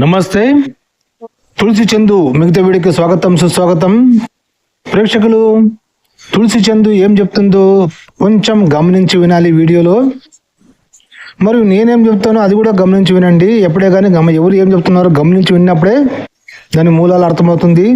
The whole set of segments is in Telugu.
నమస్తే. తులసి చందు మిగతా వీడికి స్వాగతం సుస్వాగతం. ప్రేక్షకులు తులసి చందు ఏం చెప్తుందో కొంచెం గమనించి వినాలి వీడియోలో. మరియు నేనేం చెప్తానో అది కూడా గమనించి వినండి. ఎప్పుడే కానీ గమ ఎవరు ఏం చెప్తున్నారో గమనించి విన్నప్పుడే దాని మూలాలు అర్థమవుతుంది.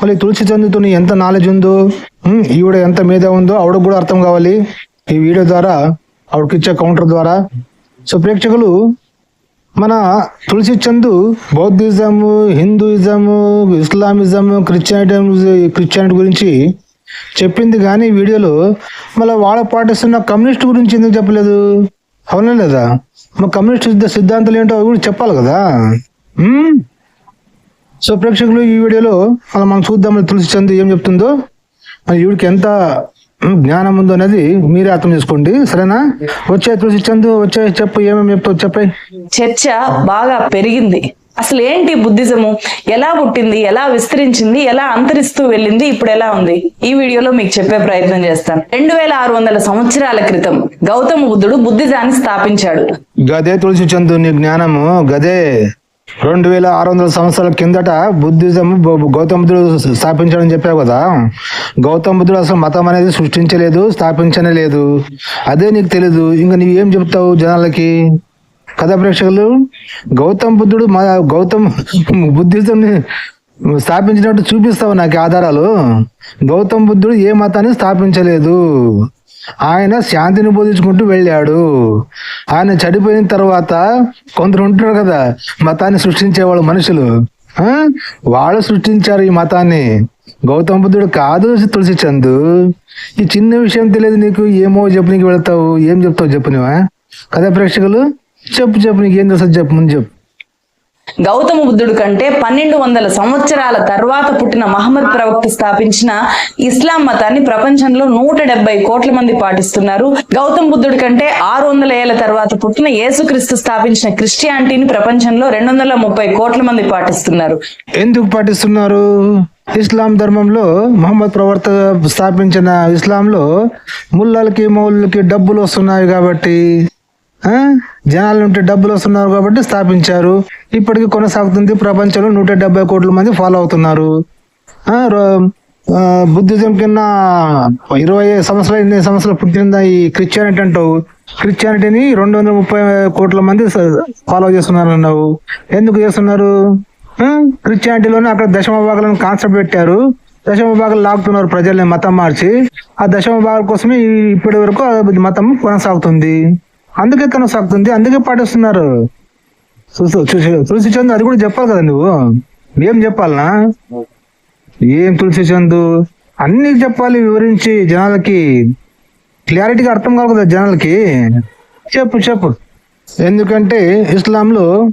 మళ్ళీ తులసి చందుతో ఎంత నాలెడ్జ్ ఉందో ఈవిడ ఎంత మీద ఉందో ఆవిడకు కూడా అర్థం కావాలి. ఈ వీడియో ద్వారా ఆవిడకి ఇచ్చే కౌంటర్ ద్వారా. సో ప్రేక్షకులు మన Tulasi Chandu Buddhism Hinduism Islamism Christianity Christianity గురించి చెప్పింది కానీ వీడియోలో మళ్ళీ వాళ్ళ పాటిస్తున్న కమ్యూనిస్ట్ గురించి ఎందుకు చెప్పలేదు? అవునా లేదా? మా కమ్యూనిస్ట్ సిద్ధాంతాలు ఏంటో అవి కూడా చెప్పాలి కదా? సో ప్రేక్షకులు ఈ వీడియోలో అలా మనం చూద్దాం తులసి చందు ఏం చెప్తుందో. మరి ఈవిడికి ఎంత జ్ఞానం ఉందో అనేది మీరే అర్థం చేసుకోండి. సరేనా? వచ్చే తులసి చందు వచ్చే చెప్పు ఏమేమి చెప్తావు చెప్పాయి చర్చ బాగా పెరిగింది. అసలు ఏంటి బుద్ధిజము? ఎలా పుట్టింది? ఎలా విస్తరించింది? ఎలా అంతరిస్తూ వెళ్ళింది? ఇప్పుడు ఎలా ఉంది? ఈ వీడియోలో మీకు చెప్పే ప్రయత్నం చేస్తాను. రెండు వేల ఆరు వందల సంవత్సరాల క్రితం గౌతమ బుద్ధుడు బుద్ధిజాన్ని స్థాపించాడు. గదే తులసి చందు నీ జ్ఞానము? గదే. రెండు వేల ఆరు వందల సంవత్సరాల కిందట బుద్ధిజం గౌతమ బుద్ధుడు స్థాపించాడని చెప్పావు కదా. గౌతమ బుద్ధుడు అసలు మతం అనేది సృష్టించలేదు స్థాపించనే లేదు. అదే నీకు తెలీదు. ఇంకా నీవు ఏం చెప్తావు జనాలకి? కథా ప్రేక్షకులు గౌతమ బుద్ధుడు మా గౌతమ్ బుద్ధిజం స్థాపించినట్టు చూపిస్తావు నాకు ఆధారాలు. గౌతమ బుద్ధుడు ఏ మతాన్ని స్థాపించలేదు. ఆయన శాంతిని బోధించుకుంటూ వెళ్ళాడు. ఆయన చనిపోయిన తర్వాత కొందరు ఉంటారు కదా మతాన్ని సృష్టించేవాళ్ళు మనుషులు. ఆ? వాళ్ళు సృష్టించారు ఈ మతాన్ని. గౌతమ బుద్ధుడు కాదు తులసి చందు ఈ చిన్న విషయం తెలియదు నీకు ఏమో చెప్పు నీకు వెళతావు ఏం చెప్తావు చెప్పు నువ్వా కదా ప్రేక్షకులు? చెప్పు చెప్పు నీకు ఏం తెలుసు చెప్పు ముందు చెప్పు. గౌతమ బుద్ధుడు కంటే పన్నెండు వందల సంవత్సరాల తర్వాత పుట్టిన మహమ్మద్ ప్రవక్త స్థాపించిన ఇస్లాం మతాన్ని ప్రపంచంలో నూట డెబ్బై కోట్ల మంది పాటిస్తున్నారు. గౌతమ బుద్ధుడి కంటే ఆరు వందల ఏళ్ళ తర్వాత పుట్టిన యేసుక్రీస్తు స్థాపించిన క్రిస్టియానిటీని ప్రపంచంలో రెండు వందల ముప్పై కోట్ల మంది పాటిస్తున్నారు. ఎందుకు పాటిస్తున్నారు? ఇస్లాం ధర్మంలో మహమ్మద్ ప్రవర్త స్థాపించిన ఇస్లాంలో ముళ్ళలకి మౌళ్ళకి డబ్బులు వస్తున్నాయి కాబట్టి జనాల నుండి డబ్బులు వస్తున్నారు కాబట్టి స్థాపించారు. ఇప్పటికీ కొనసాగుతుంది ప్రపంచంలో నూట డెబ్బై కోట్ల మంది ఫాలో అవుతున్నారు. బుద్ధిజం కింద ఇరవై సంవత్సరాలు ఎన్ని సంవత్సరాలు పుట్టిన ఈ క్రిస్టియానిటీ అంటావు. క్రిస్టియానిటీని రెండు వందల ముప్పై కోట్ల మంది ఫాలో చేస్తున్నారు అన్నావు ఎందుకు చేస్తున్నారు? క్రిస్టియానిటీలోనే అక్కడ దశమ భాగాలను కాన్సెప్ట్ పెట్టారు. దశమ భాగాలు లాగుతున్నారు ప్రజల్ని మతం మార్చి. ఆ దశమ భాగాల కోసమే ఇప్పటి వరకు మతం కొనసాగుతుంది. అందుకే కనసాగుతుంది అందుకే పాటిస్తున్నారు. చూసు చూసి- తులసి చందు అది కూడా చెప్పాలి కదా నువ్వు? ఏం చెప్పాలనా? ఏం తులసి చందు? అన్ని చెప్పాలి వివరించి జనాలకి. క్లారిటీగా అర్థం కాదు కదా జనాలకి. చెప్పు చెప్పు. ఎందుకంటే ఇస్లాంలో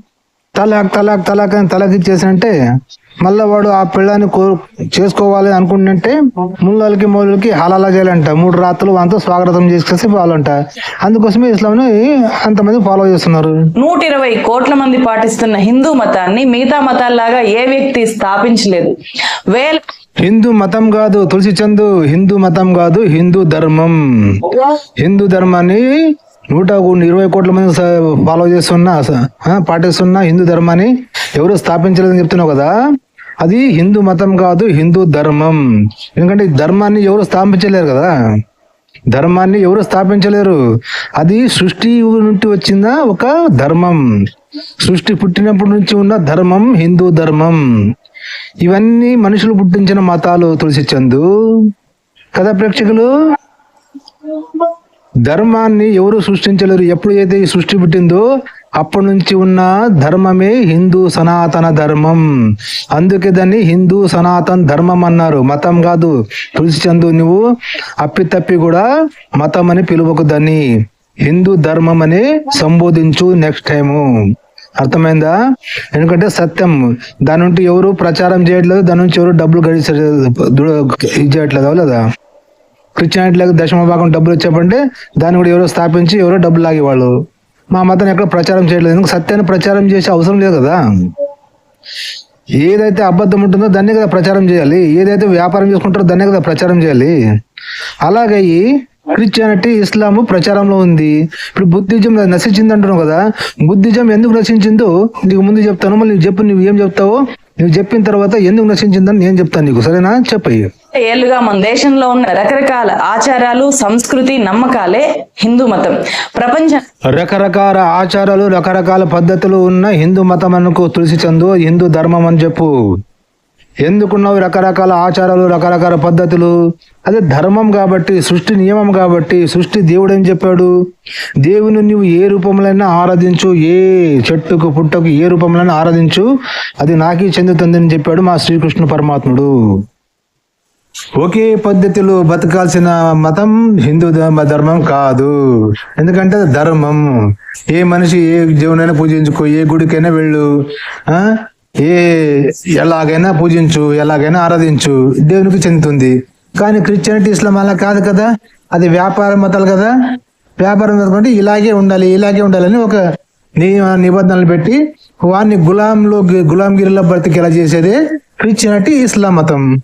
తలాక్ తలాక్ తలాక్ అని తలాక్ ఇచ్చేసంటే మళ్ళా వాడు ఆ పిల్లాన్ని కో చేసుకోవాలి అనుకుంటుంటే ముళ్ళకి మూలకి హలాలా చేయాలంట. మూడు రాత్రులు వాళ్ళతో స్వాగతం చేసుకేసి పోవాలంట అందుకోసమే ఇస్లాంని అంతమంది ఫాలో చేస్తున్నారు. నూట ఇరవై కోట్ల మంది పాటిస్తున్న హిందూ మతాన్ని మిగతా మతాల్లాగా ఏ వ్యక్తి స్థాపించలేదు. వేల హిందూ మతం కాదు తులసి చందు హిందూ మతం కాదు హిందూ ధర్మం. హిందూ ధర్మాన్ని నూట ఇరవై కోట్ల మంది ఫాలో చేస్తున్న పాటిస్తున్న హిందూ ధర్మాన్ని ఎవరు స్థాపించలేదని చెప్తున్నావు కదా? అది హిందూ మతం కాదు హిందూ ధర్మం. ఎందుకంటే ధర్మాన్ని ఎవరు స్థాపించలేరు కదా? ధర్మాన్ని ఎవరు స్థాపించలేరు? అది సృష్టి నుండి వచ్చిన ఒక ధర్మం. సృష్టి పుట్టినప్పటి నుంచి ఉన్న ధర్మం హిందూ ధర్మం. ఇవన్నీ మనుషులు పుట్టించిన మతాలు తులసి చందు కదా ప్రేక్షకులు? ధర్మాన్ని ఎవరు సృష్టించలేరు? ఎప్పుడు అయితే ఈ సృష్టి పుట్టిందో అప్పటి నుంచి ఉన్న ధర్మమే హిందూ సనాతన ధర్మం. అందుకే దాన్ని హిందూ సనాతన ధర్మం అన్నారు. మతం కాదు. తులసి చందు నువ్వు అప్పితప్పి కూడా మతం అని పిలువకు దాన్ని. హిందూ ధర్మం అని సంబోధించు నెక్స్ట్ టైము అర్థమైందా? ఎందుకంటే సత్యం. దాని నుండి ఎవరు ప్రచారం చేయట్లేదు దాని నుంచి ఎవరు డబ్బులు గడిచే ఇది చేయట్లేదు అవులేదా క్రిస్టియానిటీలకు దశమ భాగం డబ్బులు వచ్చామంటే దాన్ని కూడా ఎవరో స్థాపించి ఎవరో డబ్బులు లాగేవాళ్ళు. మా మతం ఎక్కడ ప్రచారం చేయలేదు ఎందుకు సత్యాన్ని ప్రచారం చేసే అవసరం లేదు కదా? ఏదైతే అబద్ధం ఉంటుందో దాన్నే కదా ప్రచారం చేయాలి. ఏదైతే వ్యాపారం చేసుకుంటారో దాన్నే కదా ప్రచారం చేయాలి. అలాగే ఈ క్రిస్టియానిటీ ఇస్లాము ప్రచారంలో ఉంది. ఇప్పుడు బుద్ధిజం నశించింది అంటున్నావు కదా. బుద్ధిజం ఎందుకు నశించిందో నీకు ముందు చెప్తాను. మళ్ళీ నువ్వు చెప్పు నువ్వు ఏం చెప్తావో? నువ్వు చెప్పిన తర్వాత ఎందుకు నశించిందని నేను చెప్తాను నీకు. సరేనా? చెప్పయ్యి ఏళ్ళుగా మన దేశంలో ఉన్న రకరకాల ఆచారాలు సంస్కృతి నమ్మకాలే హిందూ మతం. ప్రపంచ రకరకాల ఆచారాలు రకరకాల పద్ధతులు ఉన్న హిందూ మతం అనుకో తులసి చందు హిందూ ధర్మం అని చెప్పు. ఎందుకున్నావు రకరకాల ఆచారాలు రకరకాల పద్ధతులు? అదే ధర్మం కాబట్టి సృష్టి నియమం కాబట్టి సృష్టి దేవుడు ఏం చెప్పాడు. దేవుని నువ్వు ఏ రూపంలోనైనా ఆరాధించు ఏ చెట్టుకు పుట్టకు ఏ రూపంలోనైనా ఆరాధించు అది నాకే చెందుతుందని చెప్పాడు మా శ్రీకృష్ణ పరమాత్ముడు. ఒకే పద్ధతిలో బతకాల్సిన మతం హిందూ ధర్మం కాదు. ఎందుకంటే అది ధర్మం. ఏ మనిషి ఏ దేవునైనా పూజించుకో ఏ గుడికైనా వెళ్ళు ఆ? ఏ ఎలాగైనా పూజించు ఎలాగైనా ఆరాధించు దేవునికి చెందుతుంది. కానీ క్రిస్టియానిటీ ఇస్లాం అలా కాదు కదా. అది వ్యాపార మతాలు కదా. వ్యాపారం అంటే ఇలాగే ఉండాలి ఇలాగే ఉండాలని ఒక నియమ నిబంధనలు పెట్టి వారిని గులాంలో గులాంగిరిలో బ్రతికేలా చేసేదే క్రిస్టియానిటీ ఇస్లాం మతం.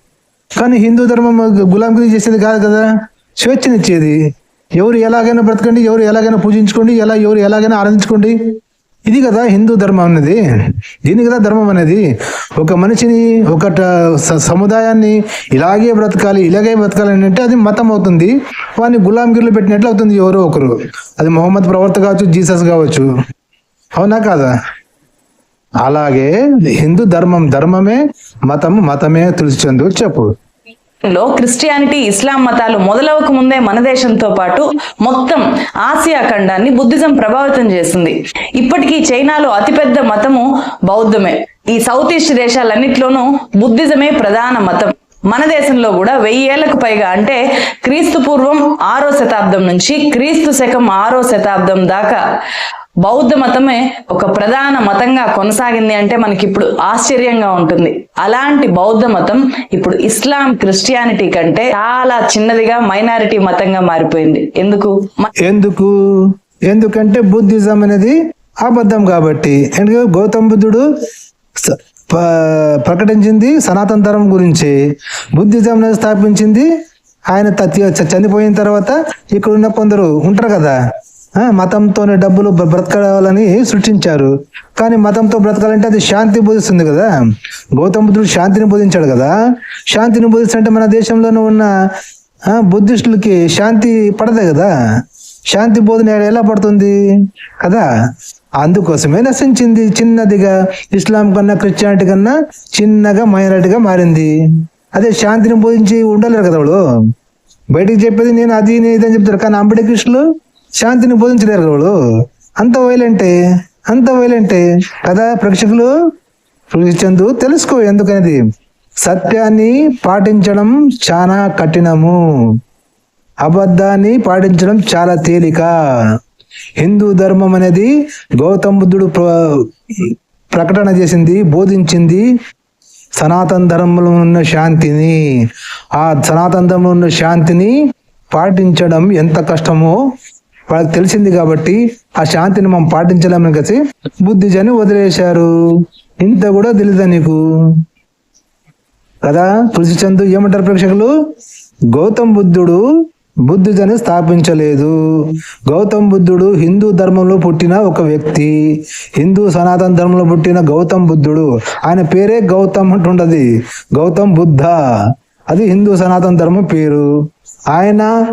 కానీ హిందూ ధర్మం గులాంగిరి చేసేది కాదు కదా. స్వేచ్ఛనిచ్చేది. ఎవరు ఎలాగైనా బ్రతకండి ఎవరు ఎలాగైనా పూజించుకోండి ఎలా ఎవరు ఎలాగైనా ఆరాధించుకోండి. ఇది కదా హిందూ ధర్మం అనేది. దీని కదా ధర్మం అనేది. ఒక మనిషిని ఒక ట- స- సముదాయాన్ని ఇలాగే బ్రతకాలి ఇలాగే బ్రతకాలి అంటే అది మతం అవుతుంది వాడిని గులాంగిరిలో పెట్టినట్లు అవుతుంది ఎవరో ఒకరు. అది మొహమ్మద్ ప్రవర్త కావచ్చు జీసస్ కావచ్చు. అవునా కాదా? అలాగే హిందూ ధర్మం ధర్మమే మతం మతమే తులసి చందు చెప్పు. లో క్రిస్టియానిటీ ఇస్లాం మతాలు మొదలవక ముందే మన దేశంతో పాటు మొత్తం ఆసియా ఖండాన్ని బుద్ధిజం ప్రభావితం చేసింది. ఇప్పటికీ చైనాలో అతిపెద్ద మతము బౌద్ధమే. ఈ సౌత్ ఈస్ట్ దేశాలన్నిట్లోనూ బుద్ధిజమే ప్రధాన మతం. మన దేశంలో కూడా వెయ్యి ఏళ్ళకు పైగా అంటే క్రీస్తు పూర్వం ఆరో శతాబ్దం నుంచి క్రీస్తు శకం ఆరో శతాబ్దం దాకా బౌద్ధ మతమే ఒక ప్రధాన మతంగా కొనసాగింది అంటే మనకి ఇప్పుడు ఆశ్చర్యంగా ఉంటుంది. అలాంటి బౌద్ధ మతం ఇప్పుడు ఇస్లాం క్రిస్టియానిటీ కంటే చాలా చిన్నదిగా మైనారిటీ మతంగా మారిపోయింది. ఎందుకు? ఎందుకు? ఎందుకంటే బుద్ధిజం అనేది అబద్ధం కాబట్టి. ఎందుకంటే గౌతమ బుద్ధుడు ప్రకటించింది సనాతన ధర్మం గురించి. బుద్ధిజం అనేది స్థాపించింది ఆయన త- చనిపోయిన తర్వాత ఇక్కడ ఉన్న కొందరు ఉంటారు కదా. మతంతోనే డబ్బులు బ్రతకాలని సృష్టించారు. కానీ మతంతో బ్రతకాలంటే అది శాంతి బోధిస్తుంది కదా. గౌతమ బుద్ధుడు శాంతిని బోధించాడు కదా. శాంతిని బోధిస్తుంటే మన దేశంలోనే ఉన్న బుద్ధిస్టులకి శాంతి పడదు కదా. శాంతి బోధన ఎలా పడుతుంది? కదా. అందుకోసమే నశించింది చిన్నదిగా. ఇస్లాం కన్నా క్రిస్టియానిటీ కన్నా చిన్నగా మైనారిటీగా మారింది. అదే శాంతిని బోధించి ఉండలేరు కదా వాళ్ళు. బయటికి చెప్పేది నేను అది నేను అని చెప్తారు. కానీ అంబేద్కృష్ణులు శాంతిని బోధించలేరు వాళ్ళు అంత వైలెంటే అంత వైలెంటే కదా ప్రేక్షకులు? చందు తెలుసుకో ఎందుకనేది? సత్యాన్ని పాటించడం చాలా కఠినము. అబద్ధాన్ని పాటించడం చాలా తేలిక. హిందూ ధర్మం అనేది గౌతమ బుద్ధుడు ప్ర- ప్రకటన చేసింది బోధించింది సనాతన ధర్మంలో ఉన్న శాంతిని. ఆ సనాతన ధర్మంలో ఉన్న శాంతిని పాటించడం ఎంత కష్టమో వాళ్ళకి తెలిసింది కాబట్టి ఆ శాంతిని మనం పాటించలేమని కలిసి బుద్ధిజని వదిలేశారు. ఇంత కూడా తెలియదా నీకు? కదా తులసి చందు ఏమంటారు ప్రేక్షకులు? గౌతమ్ బుద్ధుడు బుద్ధిజని స్థాపించలేదు. గౌతమ్ బుద్ధుడు హిందూ ధర్మంలో పుట్టిన ఒక వ్యక్తి. హిందూ సనాతన ధర్మంలో పుట్టిన గౌతమ్ బుద్ధుడు. ఆయన పేరే గౌతమ్ అంటుండది. గౌతమ్ బుద్ధ. అది హిందూ సనాతన ధర్మం పేరు. ఆయన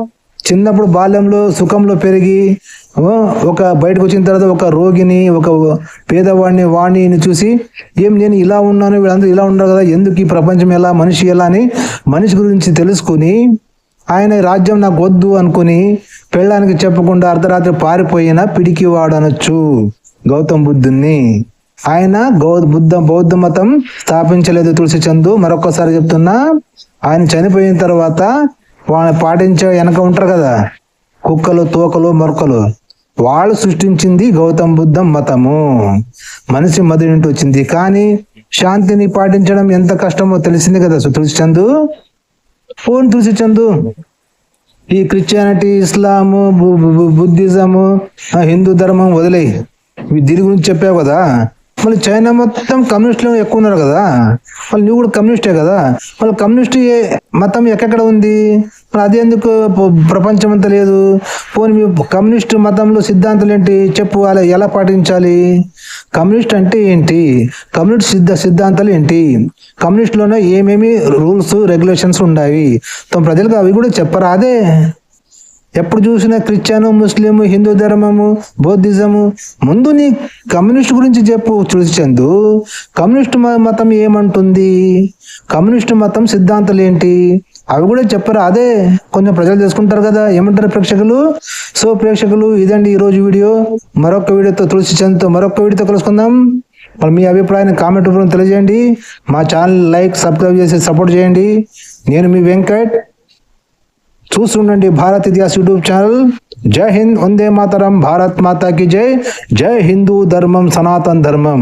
చిన్నప్పుడు బాల్యంలో సుఖంలో పెరిగి ఒక బయటకు వచ్చిన తర్వాత ఒక రోగిని ఒక పేదవాడిని వాణిని చూసి ఏం నేను ఇలా ఉన్నాను వీళ్ళందరూ ఇలా ఉన్నారు కదా ఎందుకు ఈ ప్రపంచం ఎలా మనిషి ఎలా అని మనిషి గురించి తెలుసుకుని ఆయన రాజ్యం నాకు వద్దు అనుకుని పెళ్ళానికి చెప్పకుండా అర్ధరాత్రి పారిపోయిన పిడికివాడు అనొచ్చు గౌతమ్ బుద్ధుణ్ణి. ఆయన గౌ బుద్ధ బౌద్ధ మతం స్థాపించలేదు తులసి చందు మరొకసారి చెప్తున్నా ఆయన చనిపోయిన తర్వాత పాటించే వెనక ఉంటారు కదా. కుక్కలు తోకలు మొరకలు. వాళ్ళు సృష్టించింది గౌతమ బుద్ధ మతము. మనిషి మది నుండి వచ్చింది. కానీ శాంతిని పాటించడం ఎంత కష్టమో తెలిసింది కదా సు- తులసి చందు ఫోన్ తులసి చందు ఈ క్రిస్టియానిటీ ఇస్లాము బు- బు- బు- బుద్ధిజము ఆ హిందూ ధర్మం వదిలే దీని గురించి చెప్పావు కదా. మళ్ళీ చైనా మొత్తం కమ్యూనిస్టులు ఎక్కువ ఉన్నారు కదా. మళ్ళీ నువ్వు కూడా కమ్యూనిస్టే కదా. మళ్ళీ కమ్యూనిస్ట్ ఏ- మతం ఎక్కడ ఉంది? మరి అది ఎందుకు ప- లేదు? పోనీ మీ కమ్యూనిస్ట్ మతంలో సిద్ధాంతాలు ఏంటి? చెప్పు అలా ఎలా పాటించాలి? కమ్యూనిస్ట్ అంటే ఏంటి? కమ్యూనిస్ట్ సిద్ధ సిద్ధాంతాలు ఏంటి? కమ్యూనిస్ట్లోనే ఏమేమి రూల్స్ రెగ్యులేషన్స్ ఉన్నాయి తమ ప్రజలకు అవి కూడా చెప్పరాదే. ఎప్పుడు చూసినా క్రిస్టియను ముస్లిం హిందూ ధర్మము బౌద్ధిజము. ముందు నీ కమ్యూనిస్ట్ గురించి చెప్పు చందు. కమ్యూనిస్ట్ మ- మతం ఏమంటుంది? కమ్యూనిస్ట్ మతం సిద్ధాంతాలు ఏంటి? అవి కూడా చెప్పరా? అదే కొంచెం ప్రజలు తెలుసుకుంటారు కదా ఏమంటారు ప్రేక్షకులు? సో ప్రేక్షకులు ఇదండి ఈరోజు వీడియో. మరొక వీడియోతో తులసి చంద్తో మరొక వీడియోతో కలుసుకుందాం. మరి మీ అభిప్రాయాన్ని కామెంట్ రూపంలో తెలియజేయండి. మా ఛానల్ లైక్ సబ్స్క్రైబ్ చేసి సపోర్ట్ చేయండి. నేను మీ వెంకట్. చూస్తుండండి భారత్ ఇతిహాస్ యూట్యూబ్ ఛానల్. జై హింద్ వందే మాతరం భారత్ మాతాకి జై. జై హిందూ ధర్మం సనాతన్ ధర్మం.